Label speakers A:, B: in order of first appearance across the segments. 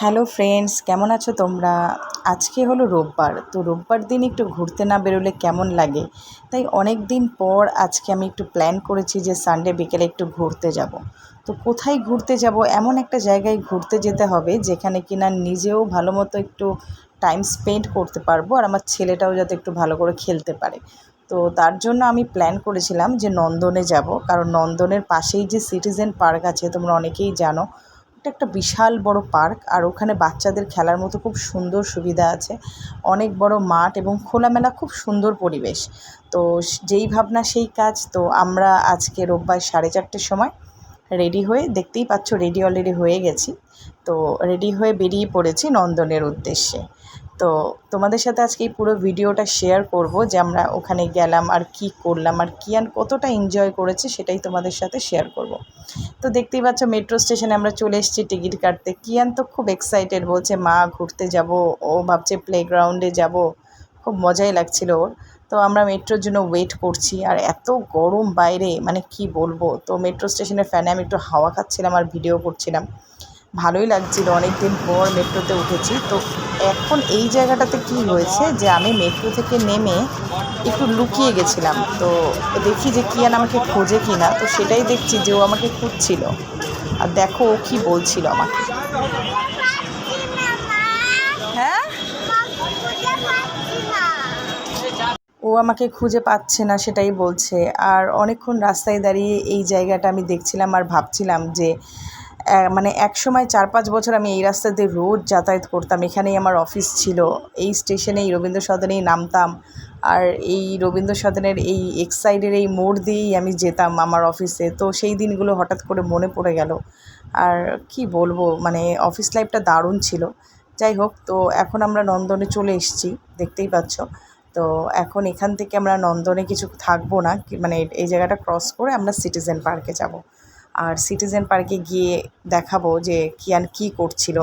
A: Hello friends, কেমন আছো তোমরা? আজকে হলো রোববার, তো রোববার দিন একটু ঘুরতে না বেরোলে কেমন লাগে? তাই অনেক দিন পর আজকে আমি একটু প্ল্যান করেছি যে সানডে বিকেলে একটু ঘুরতে যাব। তো কোথায় ঘুরতে যাব? এমন একটা জায়গায় ঘুরতে যেতে হবে যেখানে কিনা নিজেও ভালো মতো একটু টাইম স্পেন্ড করতে পারব আর আমার ছেলেটাও যাতে একটু ভালো করে খেলতে পারে। তো তার জন্য আমি প্ল্যান করেছিলাম যে নন্দনে যাব, কারণ নন্দনের পাশেই যে সিটিজেন পার্ক আছে, তোমরা অনেকেই জানো ওটা একটা বিশাল বড় পার্ক, আর ওখানে বাচ্চাদের খেলার মতো খুব সুন্দর সুবিধা আছে। অনেক বড় মাঠ এবং খোলামেলা খুব সুন্দর পরিবেশ। তো যেই ভাবনা সেই কাজ। তো আমরা আজকে রোববার সাড়ে চারটের সময় রেডি হয়ে, দেখতেই পাচ্ছ রেডি অলরেডি হয়ে গেছি। তো রেডি হয়ে বেরিয়ে পড়েছি নন্দনের উদ্দেশ্যে। তো তোমাদের সাথে আজকে এই পুরো ভিডিওটা শেয়ার করব যে আমরা ওখানে গেলাম আর কি করলাম আর কিয়ান কতটা এনজয় করেছে সেটাই তোমাদের সাথে শেয়ার করব। তো দেখতেই পাচ্ছ মেট্রো স্টেশনে আমরা চলে এসেছি টিকিট কাটতে। কিয়ান তো খুব এক্সাইটেড বলছে, মা, ঘুরতে যাব। ও ভাবছে প্লেগ্রাউন্ডে যাব। খুব মজাই লাগছিল ওর। তো আমরা মেট্রোর জন্য ওয়েট করছি। আর এত গরম বাইরে মানে কি বলব? তো মেট্রো স্টেশনের ফ্যানে আমি একটু হাওয়া খাচ্ছিলাম আর ভিডিও করছিলাম। ভালোই লাগছিল। অনেক দিন পর মেট্রোতে উঠেছি। তো এখন এই জায়গাটাতে কি হয়েছে যে আমি মেট্রো থেকে নেমে একটু লুকিয়ে গেছিলাম। তো দেখি যে কিয়ান আমাকে খোঁজে কি না তো সেটাই দেখছি যে ও আমাকে খুঁজছিল। আর দেখো ও কী বলছিল আমাকে। হ্যাঁ? ও আমাকে খুঁজে পাচ্ছে না, সেটাই বলছে। আর অনেকক্ষণ রাস্তায় দাঁড়িয়ে এই জায়গাটা আমি দেখছিলাম আর ভাবছিলাম যে মানে এক সময় চার পাঁচ বছর আমি এই রাস্তা দিয়ে রোজ যাতায়াত করতাম। এখানেই আমার অফিস ছিল। এই স্টেশনেই রবীন্দ্র সদনেই নামতাম। আর এই রবীন্দ্র সদনের এই এক্সাইডের এই মোড় দিয়েই আমি যেতাম আমার অফিসে তো সেই দিনগুলো হঠাৎ করে মনে পড়ে গেল। আর কি বলব মানে অফিস লাইফটা দারুণ ছিল। যাই হোক, তো এখন আমরা নন্দনে চলে এসেছি, দেখতেই পাচ্ছ। তো এখন এখান থেকে আমরা নন্দনে কিছু থাকব না। মানে এই জায়গাটা ক্রস করে আমরা সিটিজেন পার্কে যাব। আর সিটিজেন পার্কে গিয়ে দেখাবো যে কিয়ান কী করছিল।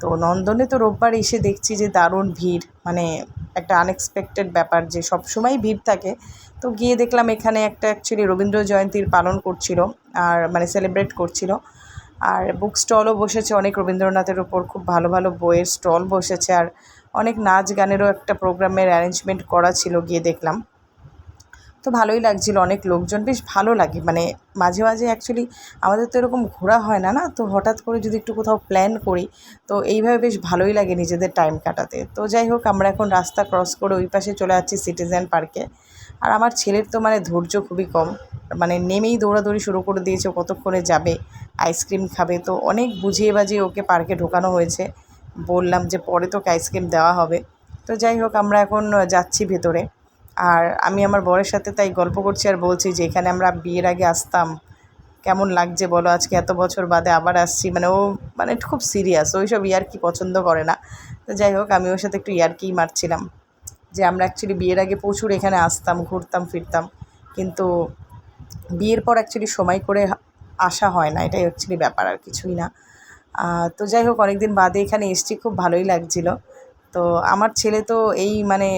A: তো নন্দনে তো রোববার এসে দেখছি যে দারুণ ভিড় মানে একটা আনএক্সপেক্টেড ব্যাপার যে সব সময় ভিড় থাকে। তো গিয়ে দেখলাম এখানে একটা অ্যাকচুয়ালি রবীন্দ্র জয়ন্তীর পালন করছিল আর মানে সেলিব্রেট করছিল। আর বুক স্টলও বসেছে, অনেক রবীন্দ্রনাথের ওপর খুব ভালো ভালো বইয়ের স্টল বসেছে। আর অনেক নাচ গানেরও একটা প্রোগ্রামের অ্যারেঞ্জমেন্ট করা ছিল গিয়ে দেখলাম। তো ভালোই লাগছিল, অনেক লোকজন, বেশ ভালো লাগে। মানে মাঝে মাঝে অ্যাকচুয়ালি আমাদের তো এরকম ঘোরা হয় না না? তো হঠাৎ করে যদি একটু কোথাও প্ল্যান করি, তো এইভাবে বেশ ভালোই লাগে নিজেদের টাইম কাটাতে। তো যাই হোক, আমরা এখন রাস্তা ক্রস করে ওই পাশে চলে যাচ্ছি সিটিজেন পার্কে আর আমার ছেলের তো মানে ধৈর্য খুবই কম। মানে নেমেই দৌড়াদৌড়ি শুরু করে দিয়েছে কতক্ষণে যাবে আইসক্রিম খাবে, তো অনেক বুঝিয়ে বাজিয়ে ওকে পার্কে ঢোকানো হয়েছে। বললাম যে পরে তোকে আইসক্রিম দেওয়া হবে। তো যাই হোক, আমরা এখন যাচ্ছি ভেতরে। আর আমি আমার বরের সাথে তাই গল্প করছি আর বলছি যে এখানে আমরা বিয়ের আগে আসতাম। কেমন লাগছে বলো? আজকে এত বছর বাদে আবার আসছি। মানে ও মানে খুব সিরিয়াস ওই সব ইয়ার্কি পছন্দ করে না। তো যাই হোক, আমি ওর সাথে একটু ইয়ার্কিই মারছিলাম। যে আমরা অ্যাকচুয়ালি বিয়ের আগে প্রচুর এখানে আসতাম, ঘুরতাম, ফিরতাম। কিন্তু বিয়ের পর অ্যাকচুয়ালি সময় করে আসা হয় না। এটাই অ্যাকচুয়ালি ব্যাপার আর কিছুই না। তো যাই হোক অনেক দিন বাদে এখানে এসছি। খুব ভালোই লাগছিল। তো আমার ছেলে তো এই মানে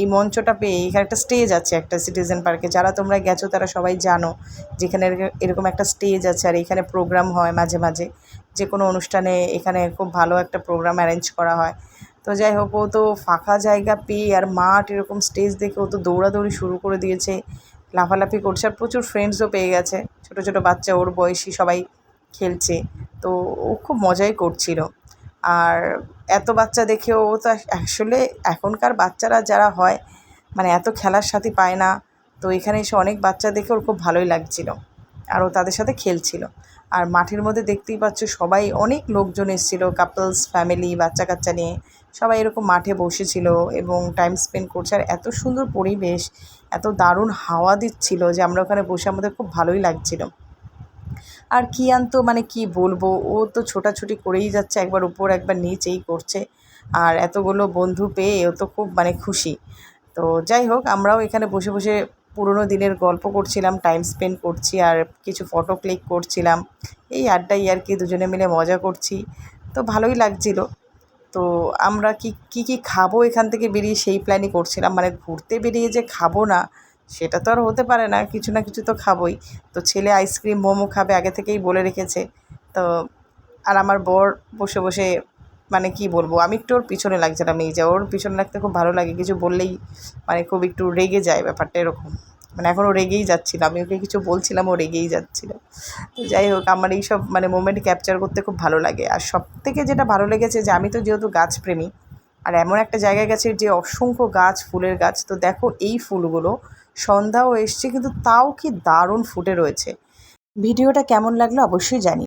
A: এই মঞ্চটা পেয়ে এখানে একটা স্টেজ আছে একটা সিটিজেন পার্কে যারা তোমরা গেছো তারা সবাই জানো যেখানে এরকম একটা স্টেজ আছে আর এখানে প্রোগ্রাম হয় মাঝে মাঝে। যে কোনো অনুষ্ঠানে এখানে খুব ভালো একটা প্রোগ্রাম অ্যারেঞ্জ করা হয়। তো যাই হোক, ও তো ফাঁকা জায়গা পেয়ে আর মাঠ এরকম স্টেজ দেখে ও তো দৌড়াদৌড়ি শুরু করে দিয়েছে। লাফালাফি করছে আর প্রচুর ফ্রেন্ডসও পেয়ে গেছে। ছোটো ছোটো বাচ্চা, ওর বয়সী সবাই খেলছে। তো ও খুব মজাই করছিল। আর এত বাচ্চা দেখেও তো আসলে এখনকার বাচ্চারা যারা হয় মানে এত খেলার সাথে পায় না। তো এখানে এসে অনেক বাচ্চা দেখে ওর খুব ভালোই লাগছিল আর ও তাদের সাথে খেলছিল। আর মাঠের মধ্যে দেখতেই পাচ্ছ সবাই অনেক লোকজন এসেছিল কাপলস ফ্যামিলি বাচ্চা কাচ্চা নিয়ে। সবাই এরকম মাঠে বসেছিল এবং টাইম স্পেন্ড করছে। আর এত সুন্দর পরিবেশ, এত দারুণ হাওয়া দিচ্ছিল যে আমরা ওখানে বসে আমাদের খুব ভালোই লাগছিল। আর কিয়ান তো মানে কি বলব, ও তো ছোটাছুটি করেই যাচ্ছে, একবার উপর একবার নিচেই করছে। আর এতগুলো বন্ধু পেয়ে ও তো খুব মানে খুশি। তো যাই হোক, আমরাও এখানে বসে বসে পুরোনো দিনের গল্প করছিলাম টাইম স্পেন্ড করছি আর কিছু ফটো ক্লিক করছিলাম। এই আড্ডাই আর কি দুজনে মিলে মজা করছি। তো ভালোই লাগছিল। তো আমরা কি, কী কী খাব এখান থেকে বেরিয়ে সেই প্ল্যানই করছিলাম। মানে ঘুরতে বেরিয়ে যে খাব না সেটা তো আর হতে পারে না, কিছু না কিছু তো খাবোই। তো ছেলে আইসক্রিম মোমো খাবে আগে থেকেই বলে রেখেছে। তো আর আমার বর বসে বসে মানে কি বলব, আমি একটু ওর পিছনে লাগছিলাম এই যে, ওর পিছনে লাগতে খুব ভালো লাগে, কিছু বললেই মানে খুব একটু রেগে যায় ব্যাপারটা এরকম। মানে এখন ও রেগেই যাচ্ছিল, আমি ওকে কিছু বলছিলাম, ও রেগেই যাচ্ছিল। তো যাই হোক, আমার এইসব মানে মোমেন্ট ক্যাপচার করতে খুব ভালো লাগে। আর সব থেকে যেটা ভালো লেগেছে যে, আমি তো যেহেতু গাছপ্রেমী, আর এমন একটা জায়গায় গেছে যে, অসংখ্য গাছ, ফুলের গাছ, তো দেখো এই ফুলগুলো সন্ধ্যাও এসছে কিন্তু তাও কি দারুণ ফুটে রয়েছে। ভিডিওটা কেমন লাগল অবশ্যই জানি।